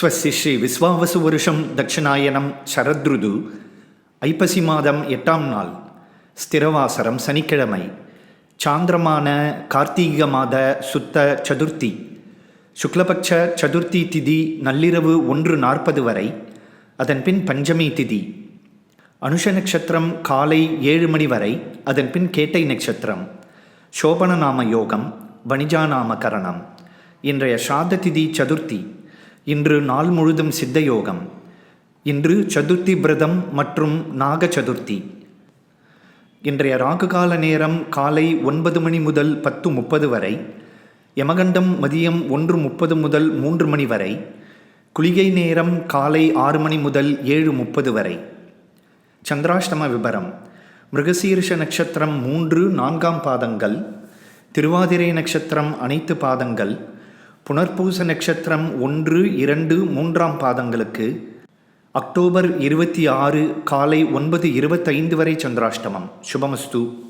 ஸ்வஸ்தி ஸ்ரீ விஸ்வாவசு வருஷம் தட்சிணாயனம் சரத்ருது ஐப்பசி மாதம் எட்டாம் நாள் ஸ்திரவாசரம் சனிக்கிழமை சாந்திரமான கார்த்தீக மாத சுத்த சதுர்த்தி சுக்லபட்ச சதுர்த்தி திதி நள்ளிரவு ஒன்று நாற்பது வரை அதன் பின் பஞ்சமி திதி அனுஷ நட்சத்திரம் காலை ஏழு மணி வரை அதன் பின் கேட்டை நட்சத்திரம் சோபனநாம யோகம் வணிஜாநாம கரணம் இன்றைய சாத திதி சதுர்த்தி இன்று நாள் முழுதும் சித்த யோகம் இன்று சதுர்த்தி பிரதம் மற்றும் நாக சதுர்த்தி. இன்றைய ராகுகால நேரம் காலை ஒன்பது மணி முதல் பத்து முப்பது வரை யமகண்டம் மதியம் ஒன்று முப்பது முதல் மூன்று மணி வரை குளிகை நேரம் காலை ஆறு மணி முதல் ஏழு முப்பது வரை. சந்திராஷ்டம விபரம். மிருகசீர்ஷ நட்சத்திரம் மூன்று நான்காம் பாதங்கள் திருவாதிரை நட்சத்திரம் அனைத்து பாதங்கள் புனர்பூச நட்சத்திரம் ஒன்று இரண்டு மூன்றாம் பாதங்களுக்கு அக்டோபர் இருபத்தி ஆறு காலை ஒன்பது இருபத்தைந்து வரை சந்திராஷ்டமம். சுபமஸ்து.